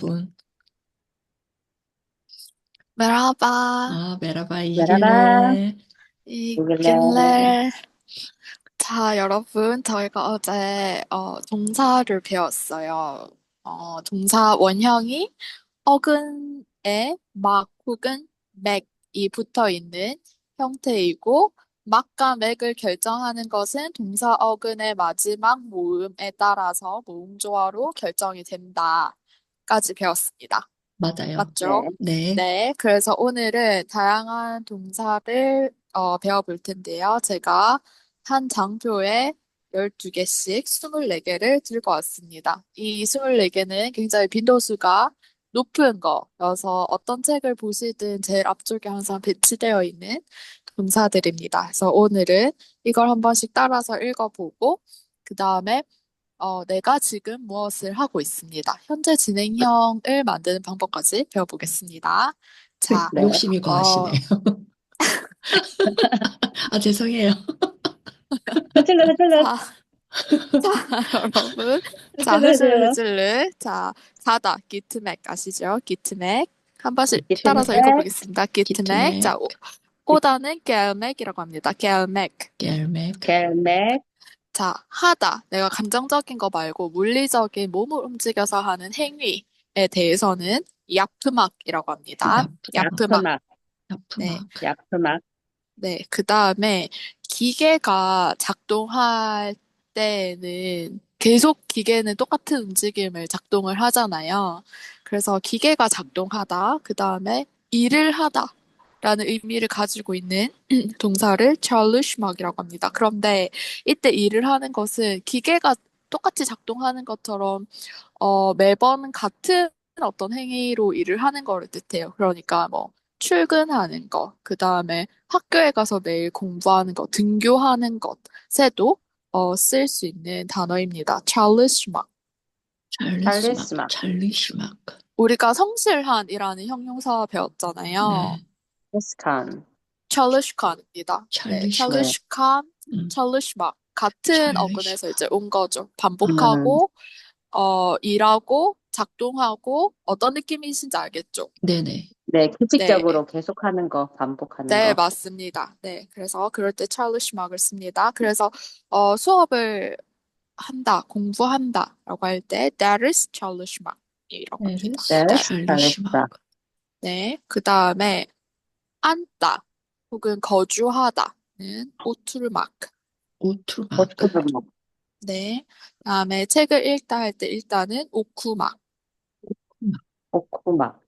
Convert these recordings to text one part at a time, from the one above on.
분. 메라바, 아, 메라바 메라바. 이길래. 이길래. 자, 여러분, 저희가 어제 어, 동사를 배웠어요. 어, 동사 원형이 어근에 막 혹은 맥이 붙어 있는 형태이고, 막과 맥을 결정하는 것은 동사 어근의 마지막 모음에 따라서 모음 조화로 결정이 된다 까지 배웠습니다. 맞아요. 맞죠? 네. 네, 그래서 오늘은 다양한 동사를 어, 배워볼 텐데요. 제가 한 장표에 12개씩 24개를 들고 왔습니다. 이 24개는 굉장히 빈도수가 높은 거여서 어떤 책을 보시든 제일 앞쪽에 항상 배치되어 있는 동사들입니다. 그래서 오늘은 이걸 한 번씩 따라서 읽어보고, 그 다음에 어, 내가 지금 무엇을 하고 있습니다. 현재 진행형을 만드는 방법까지 배워보겠습니다. 자, 네. 욕심이 어, 과하시네요. 아, 죄송해요. 흐슬르 흐슬르 자, 자, 여러분. 자, 흐슬르 흐슬르. 자, 가다. 기트맥 아시죠? 기트맥. 한 번씩 기트맥. 따라서 읽어보겠습니다. 기트맥. 기트맥. 자, 오- 꼬다는 겔맥이라고 합니다. 겔맥. 겔맥. 겔맥 자, 하다. 내가 감정적인 거 말고 물리적인 몸을 움직여서 하는 행위에 대해서는 야프막이라고 합니다. 야프막. 야프막 네. 야프막. 야프막 네. 그 다음에 기계가 작동할 때는 계속 기계는 똑같은 움직임을 작동을 하잖아요. 그래서 기계가 작동하다. 그 다음에 일을 하다. 라는 의미를 가지고 있는 동사를 charlishmak이라고 합니다. 그런데 이때 일을 하는 것은 기계가 똑같이 작동하는 것처럼 어, 매번 같은 어떤 행위로 일을 하는 거를 뜻해요. 그러니까 뭐 출근하는 거, 그 다음에 학교에 가서 매일 공부하는 것, 등교하는 것에도 어, 쓸 수 있는 단어입니다. 찰리스막. 찰리스막. 찰리스막. 우리가 성실한이라는 형용사 배웠잖아요. 네. 스칸 charlishkan입니다. 네, charlishkan, 음. charlishmak. 같은 charlishmak. 어근에서 이제 온 거죠. 반복하고, 어, 일하고, 작동하고, 어떤 느낌이신지 알겠죠? 네네. 네 규칙적으로 계속하는 거 반복하는 네, 거 맞습니다. 네, 그래서 그럴 때 charlishmak을 씁니다. 그래서 어, 수업을 한다, 공부한다라고 할 때 that is charlishmak이라고 합니다. 네, 찰리스막. 네, 그 다음에 앉다 혹은 거주하다는 오투르막. 오투막. 네, 그 다음에 책을 읽다 할 때 읽다는 오쿠막. 오쿠막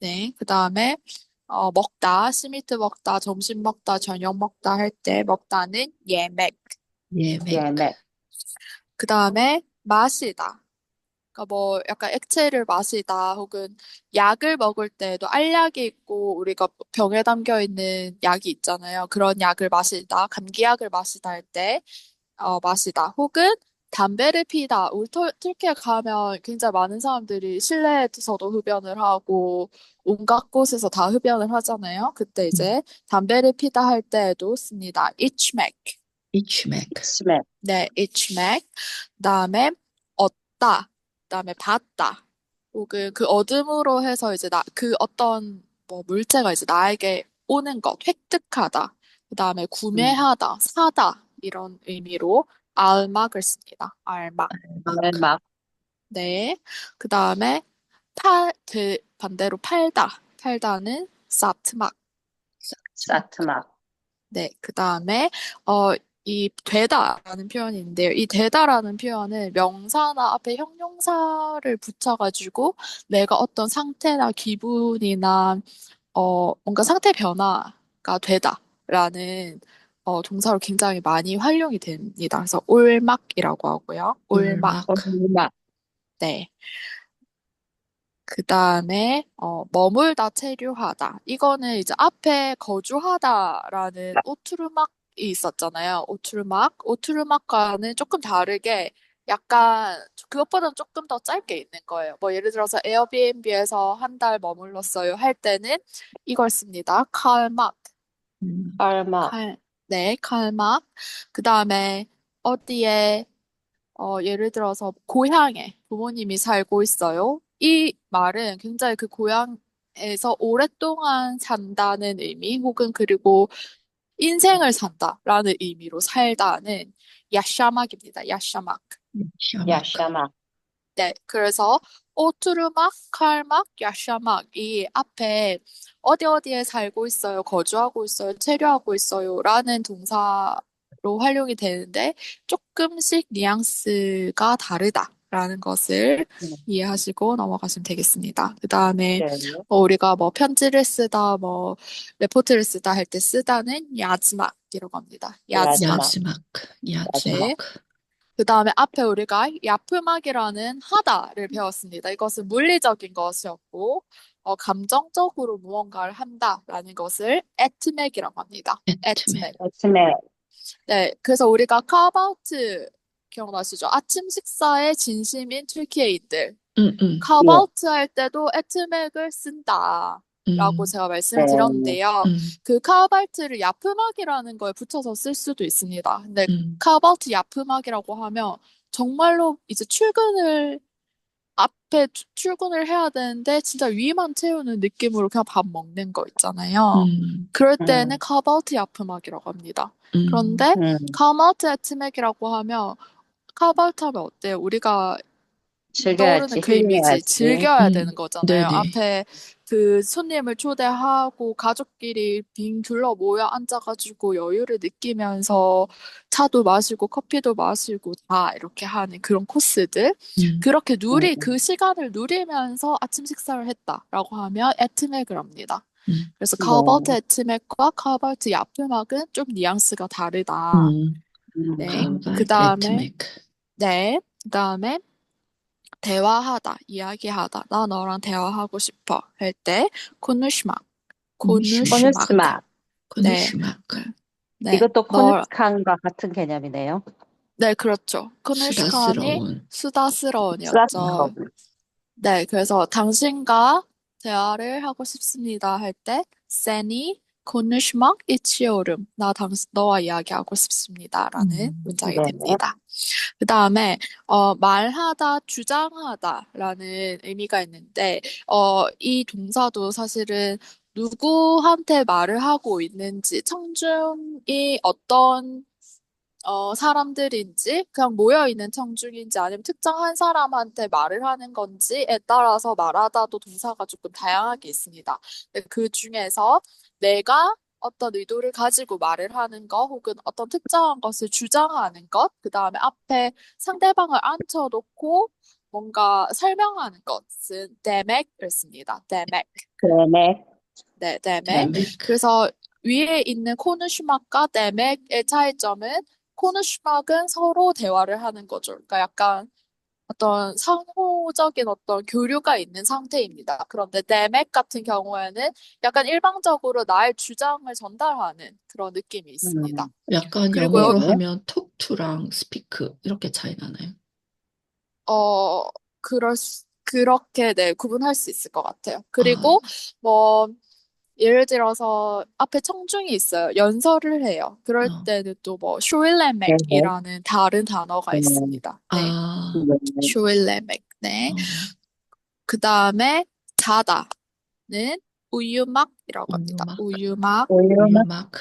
네, 그 다음에 어, 먹다, 스미트 먹다, 점심 먹다, 저녁 먹다 할 때 먹다는 예맥. 예맥. 예맥 그 다음에 마시다. 그러니까 뭐 약간 액체를 마시다 혹은 약을 먹을 때도 알약이 있고 우리가 병에 담겨 있는 약이 있잖아요. 그런 약을 마시다, 감기약을 마시다 할 때 어, 마시다. 혹은 담배를 피다. 우리 터, 터키에 가면 굉장히 많은 사람들이 실내에서도 흡연을 하고 온갖 곳에서 다 흡연을 하잖아요. 그때 이제 담배를 피다 할 때에도 씁니다. içmek. 이치맥. 스맥 네, içmek. 그다음에 얻다. 그다음에 받다. 혹은 그 얻음으로 해서 이제 나, 그 어떤 뭐 물체가 이제 나에게 오는 것, 획득하다. 그다음에 구매하다, 사다. 이런 의미로 알막을 씁니다. 알막. 알막 네. 그다음에 팔, 그 반대로 팔다. 팔다는 사트막. 사트막 네, 그 다음에, 어, 이 되다라는 표현이 있는데요. 이 되다라는 표현은 명사나 앞에 형용사를 붙여가지고 내가 어떤 상태나 기분이나, 어, 뭔가 상태 변화가 되다라는, 어, 동사로 굉장히 많이 활용이 됩니다. 그래서 올막이라고 하고요. 올막. 올막 네. 그 다음에, 어, 머물다, 체류하다. 이거는 이제 앞에 거주하다라는 오투르막이 있었잖아요. 오투르막. 오투르막과는 조금 다르게 약간 그것보다는 조금 더 짧게 있는 거예요. 뭐 예를 들어서 에어비앤비에서 한 달 머물렀어요 할 때는 이걸 씁니다. 칼막. 음. 알막 칼, 네, 칼막. 그 다음에 어디에, 어, 예를 들어서 고향에 부모님이 살고 있어요. 이 말은 굉장히 그 고향에서 오랫동안 산다는 의미, 혹은 그리고 인생을 산다라는 의미로 살다는 야샤막입니다. 야샤막. 샤막. 야샤마. 네, 그래서 오투르막, 칼막, 야샤막 이 앞에 어디 어디에 살고 있어요, 거주하고 있어요, 체류하고 있어요라는 동사로 활용이 되는데 조금씩 뉘앙스가 다르다 라는 것을 음. 이해하시고 넘어가시면 되겠습니다. 그 다음에 네. 뭐 우리가 뭐 편지를 쓰다, 뭐 레포트를 쓰다 할 때 쓰다는 야즈막이라고 합니다. 야즈막. 야즈막. 네. 야즈막. 그 다음에 앞에 우리가 야프막이라는 하다를 배웠습니다. 이것은 물리적인 것이었고, 어, 감정적으로 무언가를 한다라는 것을 에트맥이라고 합니다. 에트맥. 에트맥. 에스메. 네, 그래서 우리가 카바우트 기억나시죠? 아침 식사의 진심인 튀르키예인들. 응, 응. 카바우트 할 때도 에트맥을 쓴다 라고 음, 제가 말씀을 드렸는데요. 음, 그 카바우트를 야프막이라는 거에 붙여서 쓸 수도 있습니다. 근데 음. 카바우트 야프막이라고 하면 정말로 이제 출근을 앞에 주- 출근을 해야 되는데 진짜 위만 채우는 느낌으로 그냥 밥 먹는 거 있잖아요. 음, 그럴 때는 음. 카바우트 야프막이라고 합니다. 음. 그런데 음. 카바우트 야트맥이라고 하면 카바우트 하면 어때요? 우리가 즐겨야지. 떠오르는 그 이미지. 즐겨야 음, 되는 거잖아요. 네네. 앞에 그 손님을 초대하고 가족끼리 빙 둘러 모여 앉아가지고 여유를 느끼면서 차도 마시고 커피도 마시고 다 이렇게 하는 그런 코스들. 음, 그렇게 누리, 음. 그 시간을 누리면서 아침 식사를 했다라고 하면 에트맥을 합니다. 음. 그래서 네. 카우바우트 에트맥과 카우바우트 야프막은 좀 뉘앙스가 다르다. 네. 그 다음에 에트맥. 네. 그 다음에 대화하다, 이야기하다. 나 너랑 대화하고 싶어 할 때 코누시막, 코누시막. 코누스마. 코누시막. 네. 이것도 너, 코누스칸과 같은 개념이네요. 네, 그렇죠. 코누시칸이 수다스러운. 수다스러운이었죠. 수다스러운. 네, 그래서 당신과 대화를 하고 싶습니다 할 때 세니 코누시막 이치오름. 나 당신 너와 이야기하고 싶습니다라는 음, 문장이 네네. 됩니다. 그 다음에 어, 말하다, 주장하다라는 의미가 있는데 어, 이 동사도 사실은 누구한테 말을 하고 있는지 청중이 어떤 어, 사람들인지 그냥 모여 있는 청중인지 아니면 특정 한 사람한테 말을 하는 건지에 따라서 말하다도 동사가 조금 다양하게 있습니다. 근데 그 중에서 내가 어떤 의도를 가지고 말을 하는 것 혹은 어떤 특정한 것을 주장하는 것, 그 다음에 앞에 상대방을 앉혀놓고 뭔가 설명하는 것은 대맥을 씁니다. 대맥. 그러네. 네, 대맥. 에트맥. 그래서 위에 있는 코누슈막과 데맥의 차이점은 코누슈막은 서로 대화를 하는 거죠. 그러니까 약간 어떤 상호적인 어떤 교류가 있는 상태입니다. 그런데 데맥 같은 경우에는 약간 일방적으로 나의 주장을 전달하는 그런 느낌이 있습니다. 음. 약간 그리고 영어로 여기- 하면 톡투랑 스피크 이렇게 차이 나나요? 어, 그럴 수, 그렇게 네, 구분할 수 있을 것 같아요. 그리고 뭐 예를 들어서 앞에 청중이 있어요. 연설을 해요. 그럴 어. 때는 또 뭐 쇼일레맥이라는 다른 단어가 음. 있습니다. 네. 아, 네. 쇼일레맥. 네. 어, 그 다음에 자다는 우유막이라고 합니다. 우유막. 우유막. 우유막.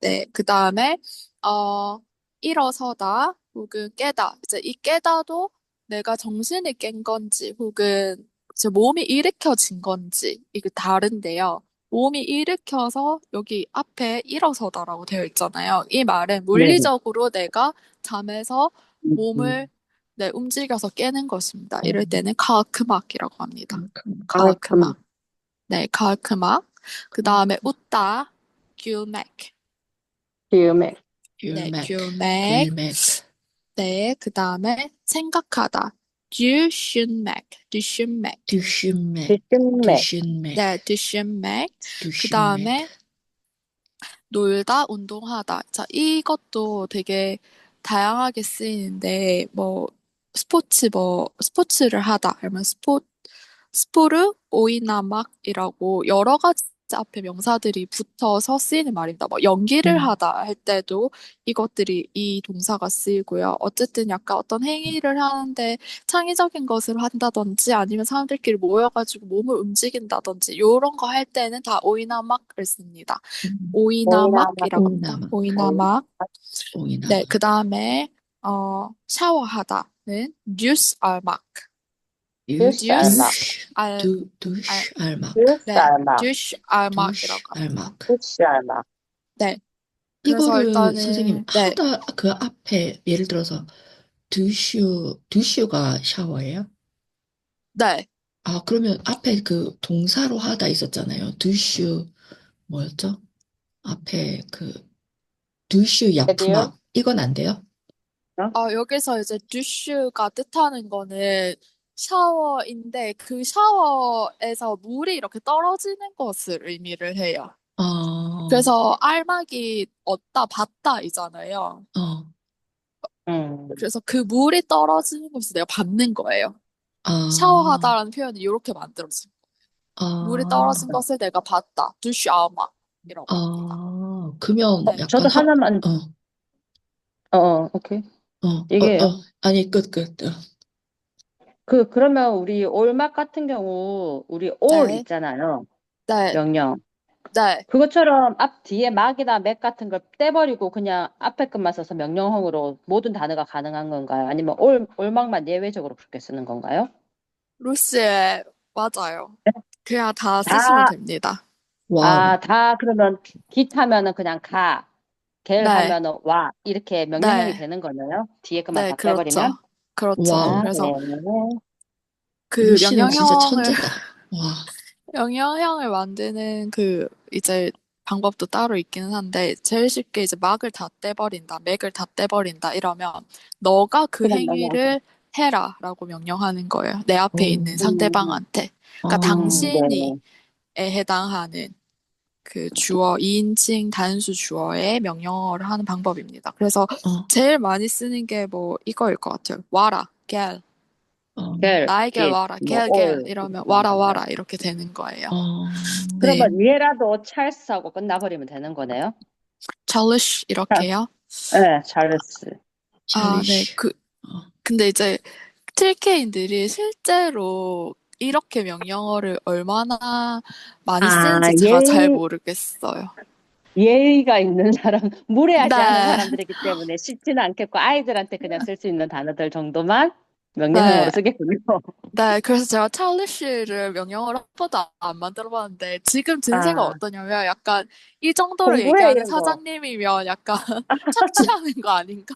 네. 그 다음에 어 일어서다 혹은 깨다. 이제 이 깨다도 내가 정신을 깬 건지 혹은 제 몸이 일으켜진 건지 이게 다른데요. 몸이 일으켜서 여기 앞에 일어서다라고 되어 있잖아요. 이 말은 물리적으로 내가 잠에서 몸을 네, 움직여서 깨는 것입니다. 이럴 때는 카크막이라고 합니다. 카크막. 카크막. 네, 카크막. 그 다음에 웃다, 규맥. 기음에. 네. 규맥. 네, 그 다음에 생각하다, 듀슌맥, 듀슌맥. 듀슌맥. 기음에. 듀슌맥. 네, 듀슌맥. 그 듀슌맥. 다음에 놀다, 운동하다. 자, 이것도 되게 다양하게 쓰이는데, 뭐, 스포츠, 뭐, 스포츠를 하다. 그러면 스포, 스포르 오이나막이라고 여러 가지 목적지 앞에 명사들이 붙어서 쓰이는 말입니다. 뭐 연기를 음. 하다 할 때도 이것들이 이 동사가 쓰이고요. 어쨌든 약간 어떤 행위를 하는데 창의적인 것을 한다든지 아니면 사람들끼리 모여가지고 몸을 움직인다든지 이런 거 할 때는 다 오이나막을 씁니다. 음, 오이나막이라고 합니다. 오이나막. 오이나막. 오이나. 네, 그 다음에 어 샤워하다는 뉴스 알막. 뉴스 뉴스 알막. 알 두, 두시 알막. 뉴스 네. 뉴스 두시 알막이라고 합니다. 알막. 뉴스 알막. 네. 그래서 이거를 일단은 선생님 네, 하다 그 앞에 예를 들어서 두슈 두슈가 샤워예요? 네, 아 그러면 앞에 그 동사로 하다 있었잖아요. 두슈 뭐였죠? 앞에 그 두슈? 야프막 이건 안 돼요? 어, 여기서 이제 듀슈가 뜻하는 거는 샤워인데 그 샤워에서 물이 이렇게 떨어지는 것을 의미를 해요. 어, 그래서 알막이 얻다 받다이잖아요. 어, 음. 그래서 그 물이 떨어지는 것을 내가 받는 거예요. 아, 샤워하다라는 표현이 이렇게 만들어진 거예요. 물이 아, 떨어진 것을 내가 아막이라고 합니다. 아, 그러면 네. 약간 저도 하, 하나만, 어, 어, 어, 오케이. 어, 어, 얘기해요. 어, 아니 끝, 끝. 어. 그, 그러면 우리 올막 같은 경우, 우리 올 네, 있잖아요. 네, 명령. 네. 그것처럼 앞 뒤에 막이나 맥 같은 걸 떼버리고 그냥 앞에 것만 써서 명령형으로 모든 단어가 가능한 건가요? 아니면 올, 올막만 예외적으로 그렇게 쓰는 건가요? 루시에 맞아요. 네? 그냥 다 쓰시면 다, 됩니다. 와우. 아, 다 그러면 깃 하면은 그냥 가, 겔 네, 하면은 와, 이렇게 명령형이 네, 되는 거네요? 뒤에 것만 네, 다 빼버리면? 그렇죠. 아, 그래서 네. 그 루시는 진짜 명령형을 천재다. 와. 명령형을 만드는 그 이제 방법도 따로 있기는 한데 제일 쉽게 이제 막을 다 떼버린다, 맥을 다 떼버린다 이러면 너가 그 명령. 행위를 해라라고 명령하는 거예요. 내 앞에 있는 음, 상대방한테. 그러니까 어, 당신이 네. 에 해당하는 그 주어, 2인칭 단수 주어의 명령어를 하는 방법입니다. 그래서 어, 제일 많이 쓰는 게 뭐 이거일 것 같아요. 와라, 겔. 어, 겔, 나에게 깃, 와라, 뭐, 겔, 겔. 올, 이러면 와라, 와라. 이렇게 되는 거예요. 어, 네. 그러면 위에라도 찰스하고 끝나버리면 되는 거네요? 찰리쉬 찰, 이렇게요. 네, 찰스. 아, 네. 찰리쉬. 그, 어, 근데 이제 틸케인들이 실제로 이렇게 명령어를 얼마나 많이 아, 쓰는지 제가 잘 예의, 모르겠어요. 예의가 있는 사람, 무례하지 않은 네. 사람들이기 때문에 쉽지는 않겠고, 아이들한테 그냥 쓸 수 있는 단어들 정도만 명령형으로 네. 쓰겠군요. 네, 그래서 제가 찰리쉬를 명령어로 한 번도 안 만들어 봤는데 지금 증세가 아, 어떠냐면 약간 이 정도로 얘기하는. 사장님이면 약간 착취하는 거 아닌가?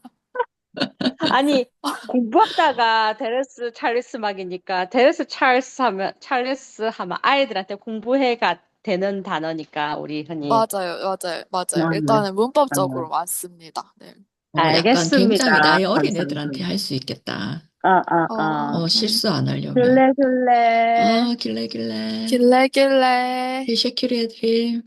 아니, 공부하다가 데레스 찰리스 막이니까, 데레스 찰스 하면, 찰리스 하면 아이들한테 공부해가 되는 단어니까, 우리 흔히. 맞아요, 맞아요, 맞아요. 음, 일단은 음. 문법적으로 맞습니다. 네. 어, 약간 알겠습니다. 굉장히 나이 어린 감사합니다. 애들한테 할 수 있겠다. 아, 아, 어, 아. 어, 실수 안 하려면. 글래, 글래. 아, 길래, 길래. 길래 길래. teşekkür ederim.